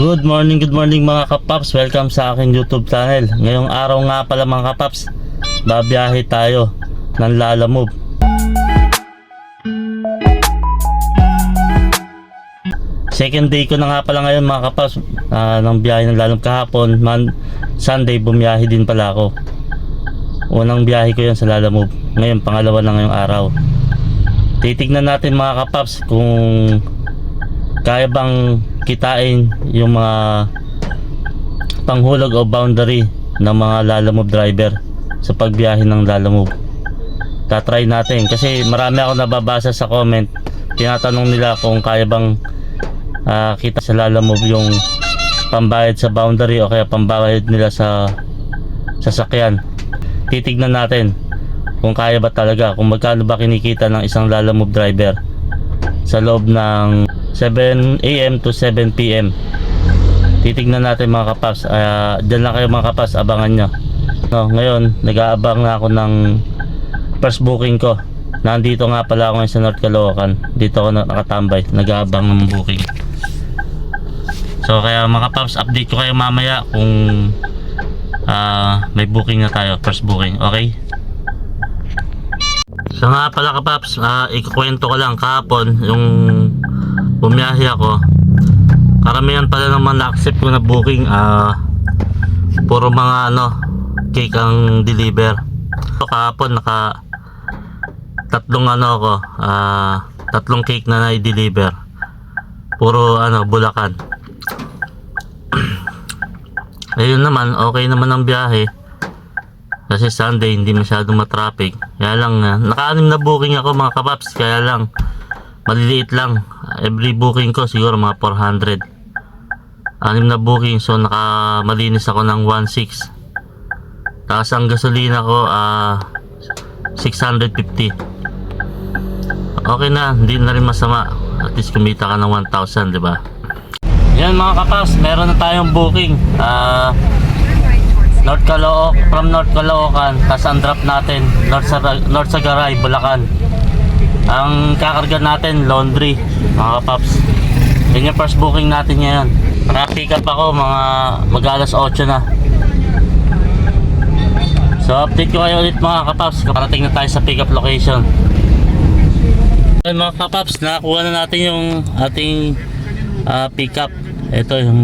Good morning, good morning mga kapaps. Welcome sa aking YouTube channel. Ngayong araw nga pala mga kapaps, babiyahe tayo ng Lala Move. Second day ko na nga pala ngayon mga kapaps ah, ng biyahe ng Lala Move kahapon. Man, Sunday bumiyahe din pala ako. Unang biyahe ko yan sa Lala Move. Ngayon pangalawa na ngayong araw. Titignan natin mga kapaps kung kaya bang kitain yung mga panghulog o boundary ng mga lalamove driver sa pagbiyahe ng lalamove? Tatry natin. Kasi marami ako nababasa sa comment. Tinatanong nila kung kaya bang ah, kita sa lalamove yung pambayad sa boundary o kaya pambayad nila sa sasakyan. Titignan natin kung kaya ba talaga kung magkano ba kinikita ng isang lalamove driver sa loob ng 7 a.m. to 7 p.m. Titignan natin mga kapas. Uh, Diyan lang kayo mga kapas, abangan nyo. No, ngayon, nag-aabang na ako ng first booking ko. Nandito nga pala ako sa North Caloocan. Dito ako na- nakatambay, nag-aabang ng booking. So kaya mga kapaps, update ko kayo mamaya kung ah, may booking na tayo, first booking. Okay? So nga pala kapaps, uh, ikukwento ko lang kahapon yung bumiyahe ako. Karamihan pala naman na-accept ko na booking ah puro mga ano cake ang deliver. So kahapon naka tatlong ano ako, ah tatlong cake na na-deliver. Puro ano Bulacan. Ayun naman, okay naman ang biyahe. Kasi Sunday hindi masyadong matraffic. Kaya lang, uh, naka-anim na booking ako mga kapaps. Kaya lang, maliliit lang. Every booking ko siguro mga 400. Anim na booking so naka malinis ako ng 1.6. Tapos ang gasolina ko ah 650. Okay na, hindi na rin masama. At least kumita ka ng 1,000, di ba? Yan mga kapas, meron na tayong booking. Ah North Calooc, from North Caloocan, tapos ang drop natin, North, Sar- North Sagaray, Bulacan. Ang kakarga natin, laundry, mga kapaps. Yan yung first booking natin ngayon. Naka-pick up ako, mga mag-alas 8 na. So, update ko kayo ulit mga kapaps. Parating na tayo sa pick up location. Yan mga kapaps, nakakuha na natin yung ating ah, pick up. Ito yung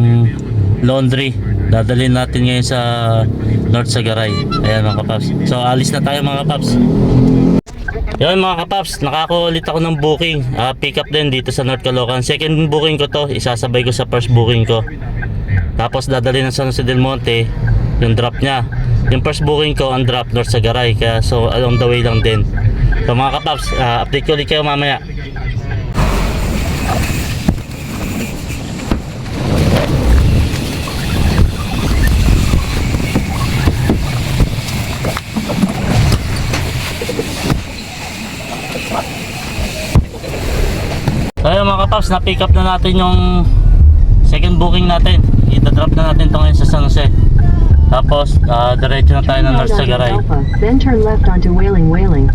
laundry. Dadalhin natin ngayon sa North Sagaray. Ayan mga kapaps. So, alis na tayo mga kapaps. Yun mga kapaps, nakakulit ako ng booking. Ah, pick up din dito sa North Caloocan. Second booking ko to, isasabay ko sa first booking ko. Tapos dadalhin ng San Jose del Monte, yung drop niya. Yung first booking ko, ang drop North Sagaray. Kaya so along the way lang din. So mga kapaps, ah, update ko ulit kayo mamaya. Kapaps, na-pick up na natin yung second booking natin. Ita-drop na natin ito ngayon sa San Jose. Tapos, ah, diretso na tayo ng North Sagaray. Then turn left onto Wailing Wailing.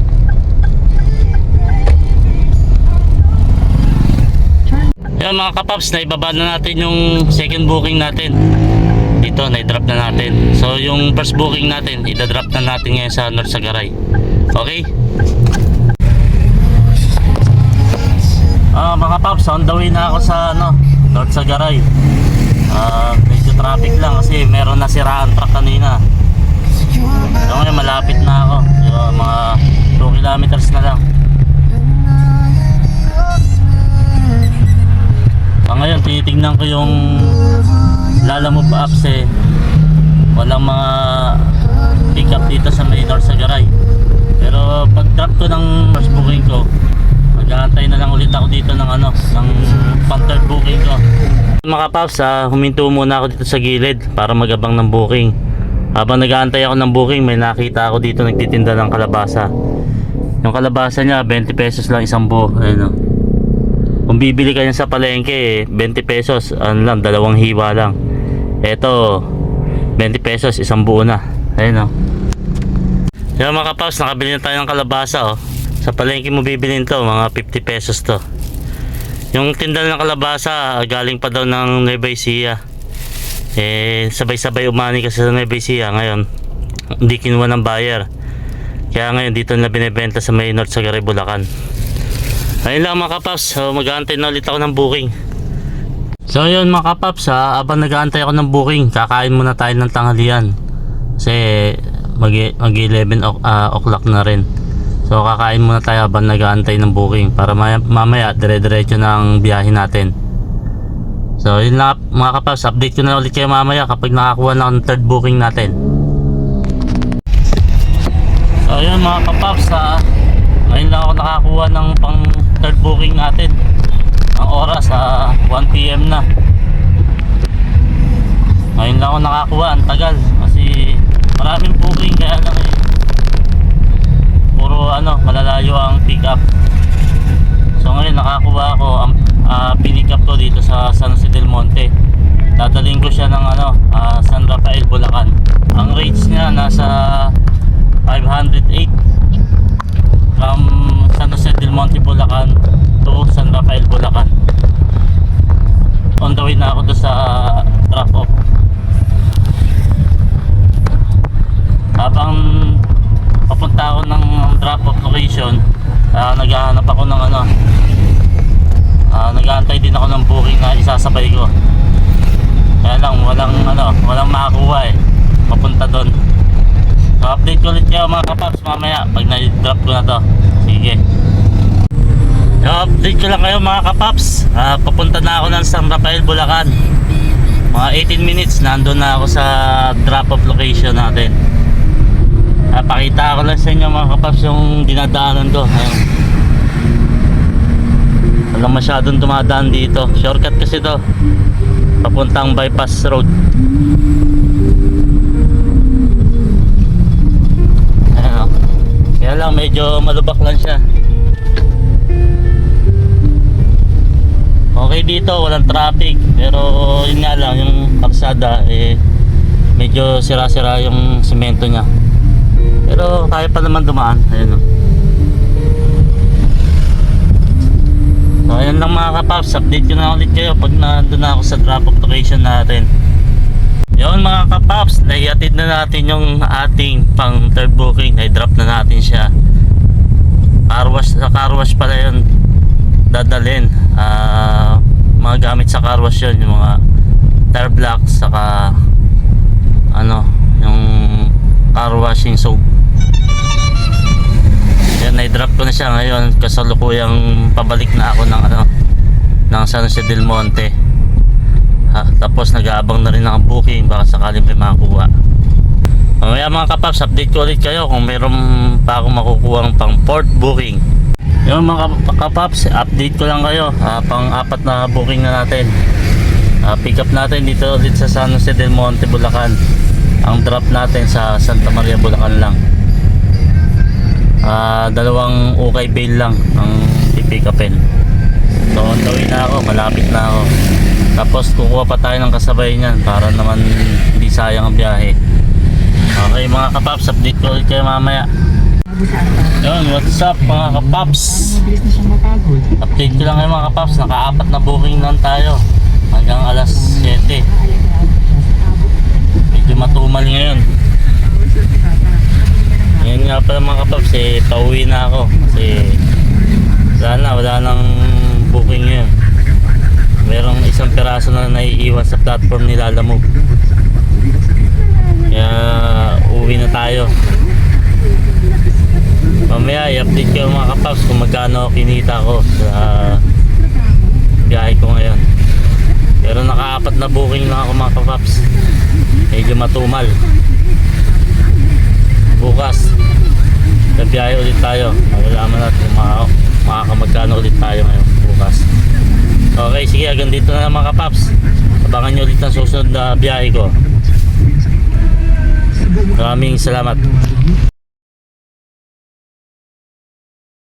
Yan mga kapaps, naibaba na natin yung second booking natin. Dito, na-drop na natin. So yung first booking natin, ita-drop na natin ngayon sa North Sagaray. Okay? On the way na ako sa ano, North Sagaray. Ah, medyo traffic lang kasi meron na siraan truck kanina. So ngayon malapit na ako. Yung mga 2 kilometers na lang. Ah, ngayon tinitingnan ko yung Lalamove apps eh. Walang mga pick up dito sa may North Sagaray. Pero pag drop ko ng first booking ko, mag-aantay na lang ulit ako dito ng ano, ng pang third booking ko. Mga paps, ah, huminto muna ako dito sa gilid para magabang ng booking. Habang nag-aantay ako ng booking, may nakita ako dito nagtitinda ng kalabasa. Yung kalabasa niya, 20 pesos lang isang buo. Ayun oh. Kung bibili ka niyan sa palengke, eh, 20 pesos, ano lang, dalawang hiwa lang. Eto, 20 pesos, isang buo na. Ayun o. Yan mga kapaps, nakabili na tayo ng kalabasa oh. Sa palengke mo bibilin to, mga 50 pesos to. Yung tinda ng kalabasa, galing pa daw ng Nueva Ecija. Eh, sabay-sabay umani kasi sa Nueva Ecija ngayon. Hindi kinuha ng buyer. Kaya ngayon dito na binibenta sa may North Sagaray, Bulacan. Ayun lang mga kapaps, so, mag-aantay na ulit ako ng booking. So yun mga kapaps, ha, habang nag-aantay ako ng booking, kakain muna tayo ng tanghalian. Kasi mag, mag 11 o- ah, o'clock na rin. So kakain muna tayo habang nag-aantay ng booking para maya, mamaya dire-diretso na ang biyahe natin. So yun lang mga kapaps, update ko na ulit kayo mamaya kapag nakakuha na ng third booking natin. So yun mga kapaps, ha, ngayon lang ako nakakuha ng pang third booking natin. Ang oras sa 1pm na. Ngayon lang ako nakakuha, ang tagal. Kasi maraming booking kaya lang eh. Puro ano, malalayo ang pick up. So ngayon nakakuha ako, ang uh, pinick up ko dito sa San Jose del Monte. Dadaling ko siya ng ano, ah, San Rafael, Bulacan. Ang rates niya nasa 508 from San Jose del Monte, Bulacan to San Rafael, Bulacan. On the way na ako doon sa drop off. Habang papunta ako ng drop off location, ah, naghahanap ako ng ano, ah, nag-aantay din ako ng booking na isasabay ko. Kaya lang walang ano, walang makakuha eh. Papunta doon. So update ko ulit kayo mga kapaps mamaya pag na-drop ko na to. Sige. So, update ko lang kayo mga kapaps. Ah, papunta na ako ng San Rafael, Bulacan. Mga 18 minutes nandun na ako sa drop off location natin. Ah, pakita ko lang sa inyo mga kapaps yung dinadaanan ko. Ayun. Walang masyadong dumadaan dito. Shortcut kasi to. Papuntang bypass road. Ayan o. Kaya lang medyo malubak lang siya. Okay dito, walang traffic. Pero yun nga lang, yung kalsada eh medyo sira-sira yung semento niya. Pero kaya pa naman dumaan. Ayan o. So ayan lang mga kapaps, update ko na ulit kayo pag nandun na ako sa drop off location natin. Yun mga kapaps, naiatid na natin yung ating pang third booking. I-drop na natin siya. Car wash, sa car wash pala yun dadalhin. Ah, mga gamit sa car wash yun, yung mga tire blocks, saka ano, yung car washing soap. Yan, na-drop ko na siya ngayon kasalukuyang pabalik na ako ng ano ng San Jose del Monte. Ha, tapos nag-aabang na rin ng booking baka sakaling may makakuha. Mamaya mga kapaps, update ko ulit kayo kung mayroon pa akong makukuha pang port booking. Yung mga kap- kapaps, update ko lang kayo. Ah, pang apat na booking na natin. Ah, pick up natin dito ulit sa San Jose del Monte, Bulacan. Ang drop natin sa Santa Maria, Bulacan lang. Ah, dalawang ukay bail lang ang pipick upin. So on the way na ako, malapit na ako. Tapos kukuha pa tayo ng kasabay niyan para naman hindi sayang ang biyahe. Okay mga kapaps, update ko ulit kayo mamaya. Yun, what's up mga kapaps? Update ko lang kayo mga kapaps, nakaapat na booking lang tayo. Hanggang alas 7. Medyo matumal ngayon. Ngayon nga pala mga kapaps, eh, pauwi na ako. Kasi wala na, wala nang booking ngayon. Merong isang piraso na naiiwan sa platform ni Lalamove. Kaya uwi na tayo. Mamaya i-update kayo mga kapaps kung magkano kinita ko sa biyahe ko ngayon. Pero nakaapat na booking lang ako mga kapaps. Medyo matumal. Bukas, gabiyahe ulit tayo. Malalaman natin kung maka, makakamagkano ulit tayo ngayon bukas. Okay, sige, hanggang dito na mga kapaps. Abangan nyo ulit ang susunod na biyahe ko. Maraming salamat.